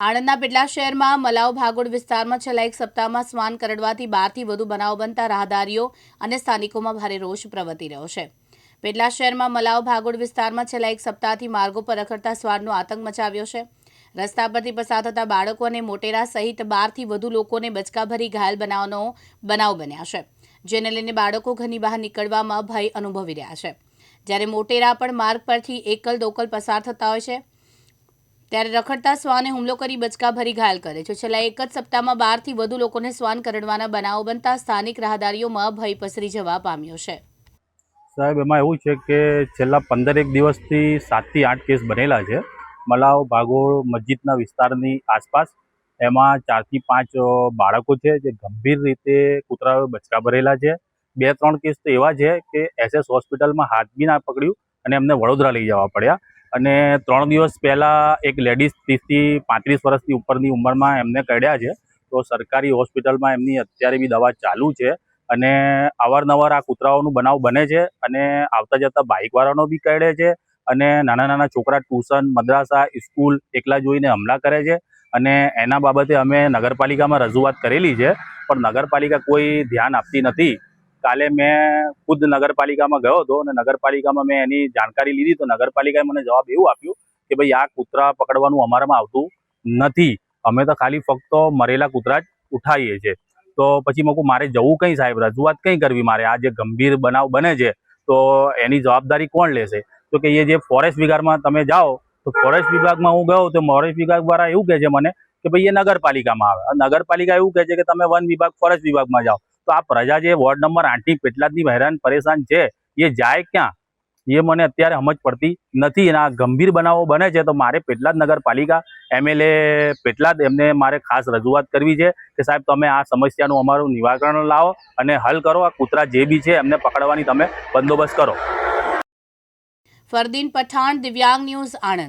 આણંદના પેટલા શહેરમાં મલાવ ભાગોળ વિસ્તારમાં છેલ્લા એક સપ્તાહમાં શ્વાન કરડવાથી બારથી વધુ બનાવ બનતા રાહદારીઓ અને સ્થાનિકોમાં ભારે રોષ પ્રવર્તી રહ્યો છે. પેટલા શહેરમાં મલાવ ભાગોળ વિસ્તારમાં છેલ્લા એક સપ્તાહથી માર્ગો પર રખડતા શ્વાનનો આતંક મચાવ્યો છે. રસ્તા પરથી પસાર થતા બાળકો અને મોટેરા સહિત બારથી વધુ લોકોને બચકાભરી ઘાયલ બનાવવાનો બનાવ બન્યા છે, જેને લઈને બાળકો ઘરની બહાર નીકળવામાં ભય અનુભવી રહ્યા છે. જ્યારે મોટેરા પણ માર્ગ પરથી એકલ દોકલ પસાર થતા હોય છે ત્યારે રખડતા શ્વાને હુમલો કરી બચકા ભરી ઘાયલ કરે છે. છેલ્લા એક જ સપ્તાહમાં બારથી વધુ લોકોને શ્વાન કરડવાના બનાવો બનતા સ્થાનિક રાહદારીઓમાં ભય પસરી જવા પામ્યો છે. સાહેબ, એમાં એવું છે કે છેલ્લા પંદરેક દિવસથી સાતથી આઠ કેસ બનેલા છે. મલાવ, ભાગોળ, મસ્જિદના વિસ્તારની આસપાસ. એમાં ચારથી પાંચ બાળકો છે જે ગંભીર રીતે કૂતરાઓએ બચકા ભરેલા છે. બે ત્રણ કેસ તો એવા છે કે એસએસ હોસ્પિટલમાં હાથ બી ના પકડ્યું અને એમને વડોદરા લઈ જવા પડ્યા. અને ત્રણ દિવસ પહેલાં એક લેડીઝ ત્રીસથી પાંત્રીસ વર્ષની ઉપરની ઉંમરમાં એમને કઢ્યા છે. તો સરકારી હોસ્પિટલમાં એમની અત્યારે બી દવા ચાલુ છે અને અવારનવાર આ કૂતરાઓનું બનાવ બને છે અને આવતા જતા બાઇકવાળાનો બી કરડે છે અને નાના નાના છોકરા ટ્યુશન, મદ્રાસા, સ્કૂલ એકલા જોઈને હમલા કરે છે અને એના બાબતે અમે નગરપાલિકામાં રજૂઆત કરેલી છે પણ નગરપાલિકા કોઈ ધ્યાન આપતી નથી. કાલે મેં ખુદ નગરપાલિકામાં ગયો હતો અને નગરપાલિકામાં મેં એની જાણકારી લીધી તો નગરપાલિકાએ મને જવાબ એવું આપ્યું કે ભાઈ આ કૂતરા પકડવાનું અમારામાં આવતું નથી. અમે તો ખાલી ફક્ત મરેલા કૂતરા જ ઉઠાવીએ છીએ. તો પછી મેં મારે જવું કંઈ સાહેબ? રજૂઆત કંઈ કરવી? મારે આ જે ગંભીર બનાવ બને છે, તો એની જવાબદારી કોણ લેશે? તો કે, એ જે ફોરેસ્ટ વિભાગમાં તમે જાઓ, તો ફોરેસ્ટ વિભાગમાં હું ગયો તો ફોરેસ્ટ વિભાગ દ્વારા એવું કહે છે મને કે ભાઈ એ નગરપાલિકામાં આવે. નગરપાલિકા એવું કહે છે કે, તમે વન વિભાગ ફોરેસ્ટ વિભાગમાં જાઓ. તો આ પ્રજા જે વોર્ડ નંબર આઠની પેટલાદની હેરાન પરેશાન છે, એ જાય ક્યાં? એ મને અત્યારે સમજ પડતી નથી. અને ગંભીર બનાવો બને છે તો મારે પેટલાદ નગરપાલિકા એમએલએ પેટલાદ એમને મારે ખાસ રજૂઆત કરવી છે કે સાહેબ તમે આ સમસ્યાનું અમારું નિવારણ લાવો અને હલ કરો. આ કૂતરા જે બી છે એમને પકડવાની તમે બંદોબસ્ત કરો. ફરદીન પઠાણ, દિવ્યાંગ ન્યૂઝ આણંદ.